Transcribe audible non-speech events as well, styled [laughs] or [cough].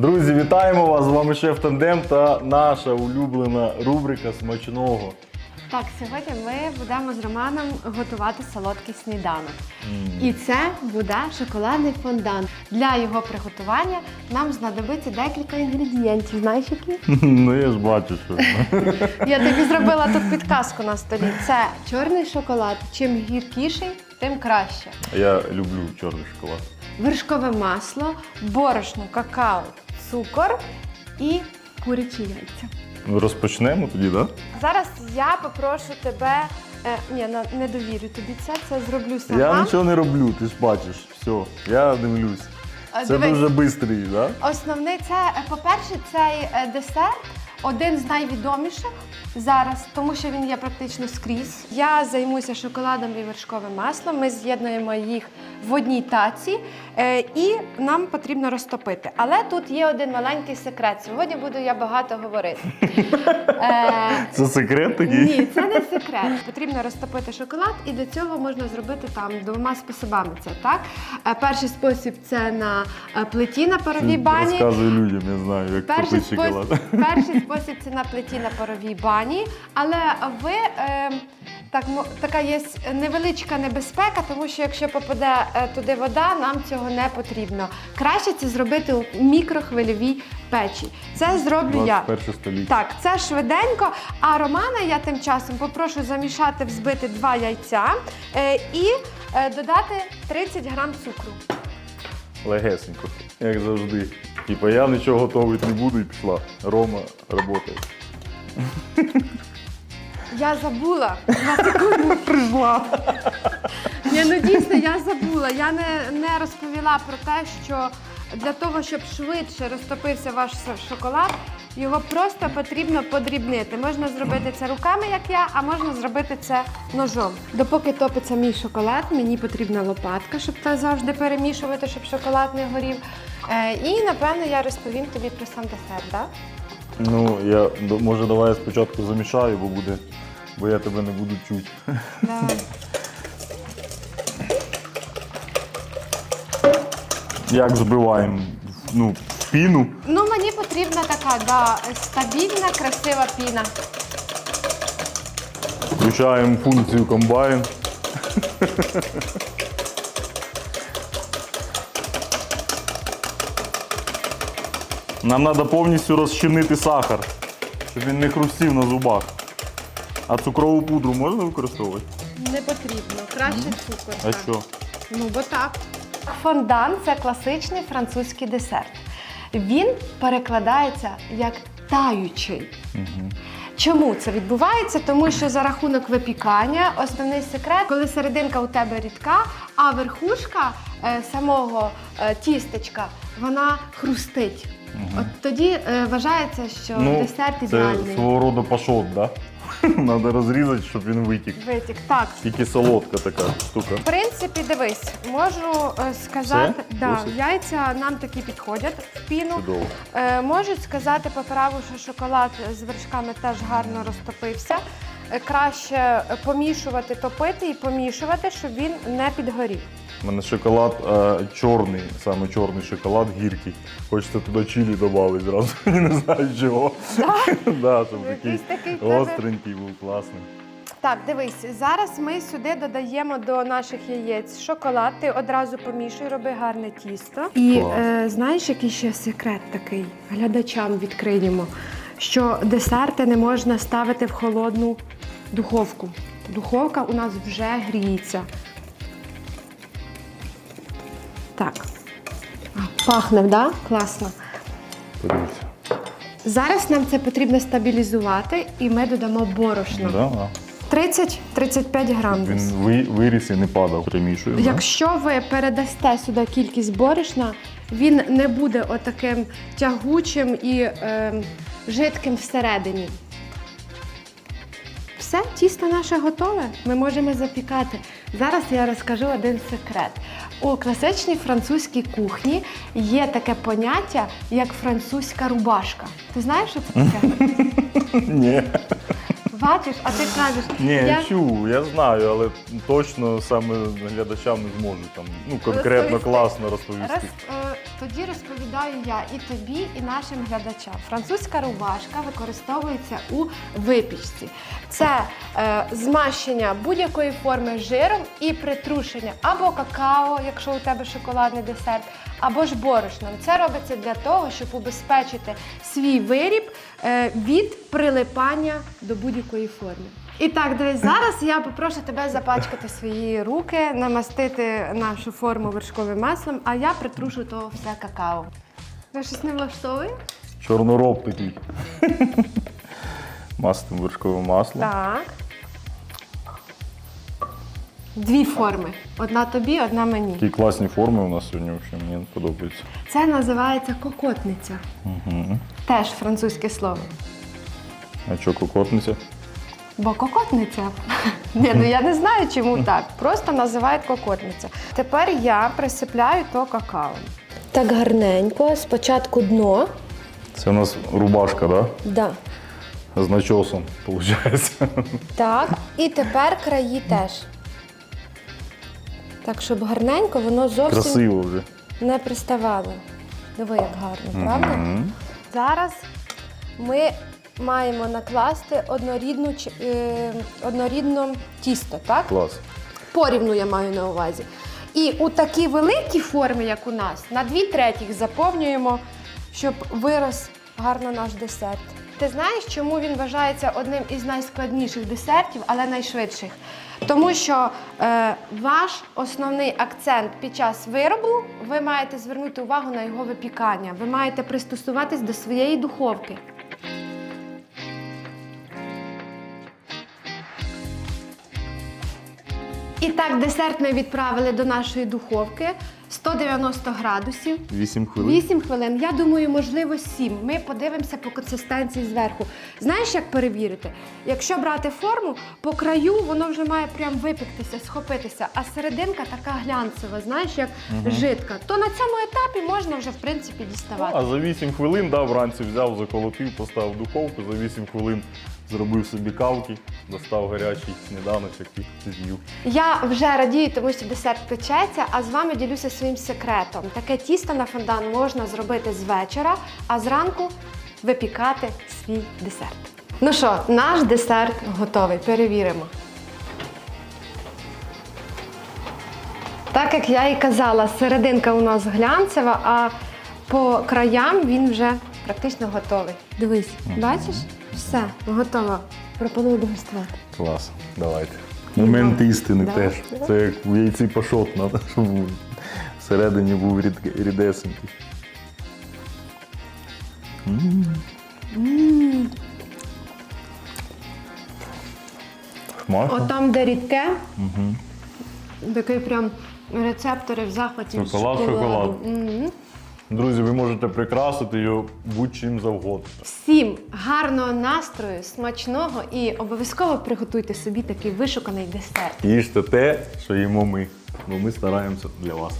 Друзі, вітаємо вас! З вами шеф Тандем та наша улюблена рубрика смачного. Так, сьогодні ми будемо з Романом готувати солодкий сніданок. І це буде шоколадний фондан. Для його приготування нам знадобиться декілька інгредієнтів. Знаєш які? [laughs] Ну я ж бачу, що. Я тобі зробила тут підказку на столі. Це чорний шоколад. Чим гіркіший, тим краще. Я люблю чорний шоколад. Вершкове масло, борошно, какао, цукор і курячі яйця. Розпочнемо тоді, так? Зараз я попрошу тебе. Е, ні, не довірю тобі це, це зроблю Да? сама. Я нічого не роблю, ти ж бачиш. Все, я дивлюсь. Це дивись. дуже швидкий, так? Да? Основний це, е, по-перше, цей е, десерт один з найвідоміших зараз, тому що він є практично скрізь. Я займуся шоколадом і вершковим маслом. Ми з'єднуємо їх в одній таці, е, і нам потрібно розтопити. Але тут є один маленький секрет. Сьогодні буду я багато говорити. [laughs] Е, Це секрет такий? ні, це не секрет. Потрібно розтопити шоколад, і до цього можна зробити там двома способами. Це так. Е, Перший спосіб це на е, плиті на паровій бані. Розказуй людям, я знаю, як Перший купити шоколад. спосіб, перший спосіб на плиті на паровій бані, але ви е, так, така є невеличка небезпека, тому що якщо попаде е, туди вода, нам цього не потрібно. Краще це зробити у мікрохвильовій печі. Це зроблю я. 21 століття. Так, це швиденько. А Романа я тим часом попрошу замішати, взбити два яйця е, і е, додати 30 грам цукру. Легесенько, як завжди. Типа я нічого готувати не буду і пішла. Рома працює. Я забула. На секунду [laughs] прийшла. Ні, ну дійсно, я забула. Я не, не розповіла про те, що для того, щоб швидше розтопився ваш шоколад, його просто потрібно подрібнити. Можна зробити це руками, як я, а можна зробити це ножом. Допоки топиться мій шоколад, мені потрібна лопатка, щоб це завжди перемішувати, щоб шоколад не горів. Е, і напевно я розповім тобі про сам десерт. Да? Ну, я може давай я спочатку замішаю, бо буде, бо я тебе не буду чути. Давай. [laughs] Як збиваємо? Ну, піну. Ну, мені потрібна така да, стабільна, красива піна. Включаємо функцію комбайн. Нам треба повністю розчинити сахар, щоб він не хрустів на зубах. А цукрову пудру можна використовувати? Не потрібно. Краще цукор. А так. що? Ну, бо так. Фондан це класичний французький десерт. Він перекладається як таючий. Чому це відбувається? Тому що за рахунок випікання основний секрет, коли серединка у тебе рідка, а верхушка е, самого е, тістечка вона хрустить. От тоді е, вважається, що десерт Ну, це ідеальний. свого роду пашот, да? [laughs] Треба розрізати, щоб він витік. Витік. Так, Тільки солодка така штука. В принципі, дивись, можу е, сказати, Все? да, Досить? яйця нам такі підходять в піну. Чудово. Е, можуть сказати по праву, що шоколад з вершками теж гарно розтопився. Е, краще е, помішувати, топити і помішувати, щоб він не підгорів. У мене шоколад е, чорний, саме чорний шоколад, гіркий. Хочеться туди чилі додати зразу. [laughs] Не знаю чого. да, [laughs] щоб такий Якийсь такий в тебе- остренький був класний. Так, дивись, зараз ми сюди додаємо до наших яєць шоколад. Ти одразу помішуй, роби гарне тісто. І Клас. е, знаєш, який ще секрет такий? Глядачам відкриємо, що десерти не можна ставити в холодну духовку. Духовка у нас вже гріється. Так. Пахне, да? Класно. Подивіться. Зараз нам це потрібно стабілізувати, і ми додамо борошно. Да, да. 30-35 грам. Він десь. ви- виріс і не падав. Перемішуємо. да? Якщо ви передасте сюди кількість борошна, він не буде отаким тягучим і е, жидким всередині. Все, тісто наше готове. Ми можемо запікати. Зараз я розкажу один секрет. У класичній французькій кухні є таке поняття, як французька рубашка. Ти знаєш, що це таке? [laughs] Ні. Бачиш, а ти кажеш, Ні, я чув, я знаю, але точно саме глядачам не зможу там ну конкретно Розповісти. класно розповісти. Роз, е, тоді розповідаю я і тобі, і нашим глядачам. Французька рубашка використовується у випічці. Це е, змащення будь-якої форми жиром і притрушення або какао, якщо у тебе шоколадний десерт, або ж борошном. Це робиться для того, щоб убезпечити свій виріб е, від прилипання до будь-якої форми. І так, дивись, зараз я попрошу тебе запачкати свої руки, намастити нашу форму вершковим маслом, а я притрушу то все какао. Ви щось не влаштовує? Чорнороб такий. [laughs] Мастим вершкове масло. Так. Дві форми. Одна тобі, одна мені. Такі класні форми у нас сьогодні взагалі, мені подобається. Це називається кокотниця. Угу. Теж французьке слово. А що, кокотниця? Бо кокотниця. Ні, ну я не знаю, чому так. Просто називають кокотниця. Тепер я присипляю то какао. Так гарненько. Спочатку дно. Це у нас рубашка, да? Да. З начосом, виходить. Так. І тепер краї теж. Так, щоб гарненько воно зовсім Красиво вже. не приставало. Диви, як гарно, правда? Зараз ми маємо накласти однорідну, е, однорідне тісто, так? Клас. Порівну я маю на увазі. І у такій великій формі, як у нас, на дві третіх заповнюємо, щоб вирос гарно наш десерт. Ти знаєш, чому він вважається одним із найскладніших десертів, але найшвидших? Тому що е, ваш основний акцент під час виробу ви маєте звернути увагу на його випікання. Ви маєте пристосуватись до своєї духовки. І так, десерт ми відправили до нашої духовки 190 градусів. 8 хвилин. 8 хвилин. Я думаю, можливо, 7. Ми подивимося по консистенції зверху. Знаєш, як перевірити? Якщо брати форму, по краю воно вже має прям випектися, схопитися, а серединка така глянцева, знаєш, як жидка. То на цьому етапі можна вже в принципі діставати. А за 8 хвилин, да, вранці взяв, заколотив, поставив в духовку, за 8 хвилин зробив собі кавки, достав гарячий сніданочок і з'їв. Я вже радію, тому що десерт печеться, а з вами ділюся своїм секретом. Таке тісто на фондан можна зробити з вечора, а зранку випікати свій десерт. Ну що, наш десерт готовий. Перевіримо. Так як я і казала, серединка у нас глянцева, а по краям він вже практично готовий. Дивись, бачиш? Все, готово. Пропоную дегустувати. Клас, давайте. Момент істини теж. Це як в яйці пашот треба, щоб всередині був рід, рідесенький. Смачно? От там, де рідке, такий прям рецептори в захваті. Шоколад, шоколаду. шоколад. Мгм. Друзі, ви можете прикрасити його будь-чим завгодно. Всім гарного настрою, смачного і обов'язково приготуйте собі такий вишуканий десерт. Їжте те, що їмо ми, бо ми стараємося для вас.